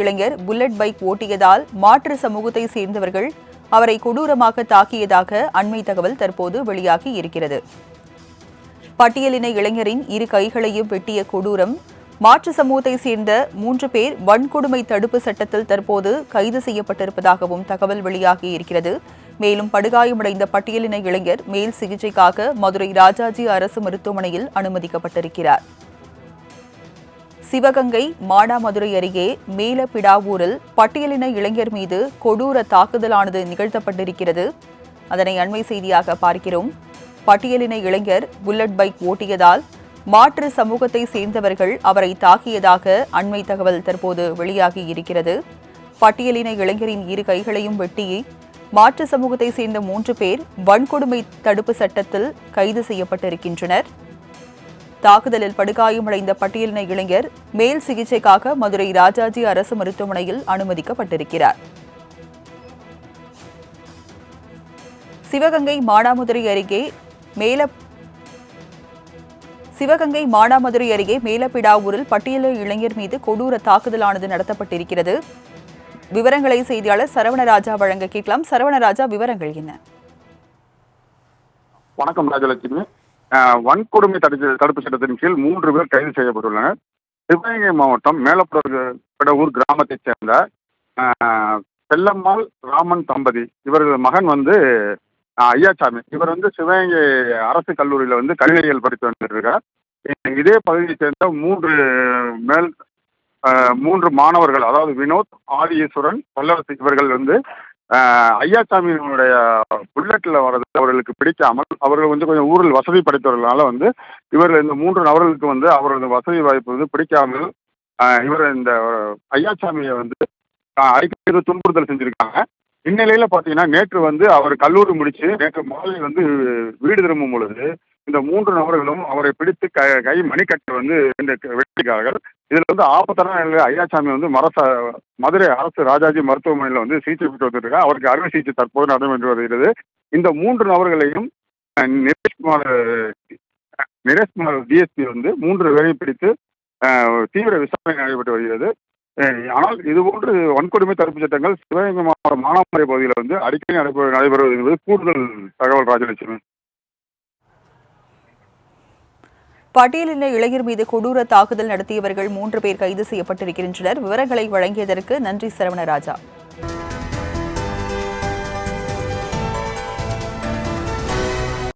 இளைஞர் bullet bike ஓட்டியதால் மாற்று சமூகத்தை சேர்ந்தவர்கள் அவரை கொடூரமாக தாக்கியதாக அண்மை தகவல் தற்போது வெளியாகி இருக்கிறது. பட்டியலின இளைஞரின் இரு கைகளையும் வெட்டிய கொடூரம் மாற்று சமூகத்தை சேர்ந்த மூன்று பேர் வன்கொடுமை தடுப்பு சட்டத்தில் தற்போது கைது செய்யப்பட்டிருப்பதாகவும் தகவல் வெளியாகி இருக்கிறது. மேலும் படுகாயமடைந்த பட்டியலின இளைஞர் மேல் சிகிச்சைக்காக மதுரை ராஜாஜி அரசு மருத்துவமனையில் அனுமதிக்கப்பட்டிருக்கிறார். சிவகங்கை மானாமதுரை அருகே மேலப்பிடாவூரில் பட்டியலின இளைஞர் மீது கொடூர தாக்குதலானது நிகழ்த்தப்பட்டிருக்கிறது. அதனை அண்மை செய்தியாக பார்க்கிறோம். பட்டியலின இளைஞர் புல்லட் பைக் ஓட்டியதால் மாற்று சமூகத்தை சேர்ந்தவர்கள் அவரை தாக்கியதாக அண்மை தகவல் தற்போது வெளியாகி இருக்கிறது. பட்டியலின இளைஞரின் இரு கைகளையும் வெட்டி மாற்று சமூகத்தை சேர்ந்த மூன்று பேர் வன்கொடுமை தடுப்பு சட்டத்தில் கைது செய்யப்பட்டிருக்கின்றனர். தாக்குதலில் படுகாயமடைந்த பட்டியலின இளைஞர் மேல் சிகிச்சைக்காக மதுரை ராஜாஜி அரசு மருத்துவமனையில் அனுமதிக்கப்பட்டிருக்கிறார். சிவகங்கை மானாமதுரை அருகே மேல சிவகங்கை மானாமதுரை அருகே மேலப்பிடாவூரில் பட்டியல இளைஞர் மீது கொடூர தாக்குதலானது நடத்தப்பட்டிருக்கிறது. விவரங்களை செய்தியாளர் சரவணராஜா வழங்க கேட்கலாம். சரவணராஜா விவரங்கள் என்ன? வணக்கம் ராஜலட்சுமி. வன்கொடுமை தடுப்பு தடுப்பு சட்டத்தின் கீழ் மூன்று பேர் கைது செய்யப்பட்டுள்ளனர். சிவகங்கை மாவட்டம் மேலப்புறூர் கிராமத்தைச் சேர்ந்த செல்லம்மாள் ராமன் தம்பதி. இவர்கள் மகன் வந்து ஐயாச்சாமி. ஐயாசாமி இவர் வந்து சிவகங்கை அரசு கல்லூரியில் வந்து கணினியியல் படித்து வந்துட்டுருக்கார் இதே பகுதியைச் சேர்ந்த மூன்று மேல் மூன்று மாணவர்கள் அதாவது வினோத் ஆதி ஈஸ்வரன் பல்லவசி இவர்கள் வந்து ஐயாசாமியினுடைய புல்லட்டில் வர்றது அவர்களுக்கு பிடிக்காமல் அவர்கள் வந்து கொஞ்சம் ஊரில் வசதி படைத்தவர்களால் வந்து இவர்கள் இந்த மூன்று நபர்களுக்கு வந்து அவரது வசதி வாய்ப்பு வந்து பிடிக்காமல் இவர் இந்த ஐயாசாமியை வந்து அஹ், அடிக்கடி துன்புறுத்தல் செஞ்சுருக்காங்க. இந்நிலையில் பார்த்தீங்கன்னா நேற்று வந்து அவர் கல்லூரி முடிச்சு நேற்று மாலை வந்து வீடு திரும்பும் பொழுது இந்த மூன்று நபர்களும் அவரை பிடித்து க கை மணிக்கட்டை வந்து இந்த வெட்டிருக்கார்கள் இதில் வந்து ஆபத்தான நிலையில் ஐயாசாமி வந்து மரச மதுரை அரசு ராஜாஜி மருத்துவமனையில் வந்து சிகிச்சை பெற்று வந்துருக்காங்க அவருக்கு அறுவை சிகிச்சை தற்போது நடைபெற்று வருகிறது. இந்த மூன்று நபர்களையும் நிரேஷ்குமார் நிரேஷ்குமார் டிஎஸ்பி வந்து மூன்று பேரையும் பிடித்து தீவிர விசாரணை நடைபெற்று வருகிறது. ஆனால் இதுபோன்று வன்கொடுமை தடுப்பு சட்டங்கள் சிவகங்கை மாவட்டம் மானாமரை பகுதியில் வந்து அடிக்கடி நடைபெற நடைபெறுவது என்பது கூடுதல் தகவல் ராஜலட்சுமி. பட்டியலின இளைஞர் மீது கொடூர தாக்குதல் நடத்தியவர்கள் மூன்று பேர் கைது செய்யப்பட்டிருக்கின்றனர். விவரங்களை வழங்கியதற்கு நன்றி சரவணராஜா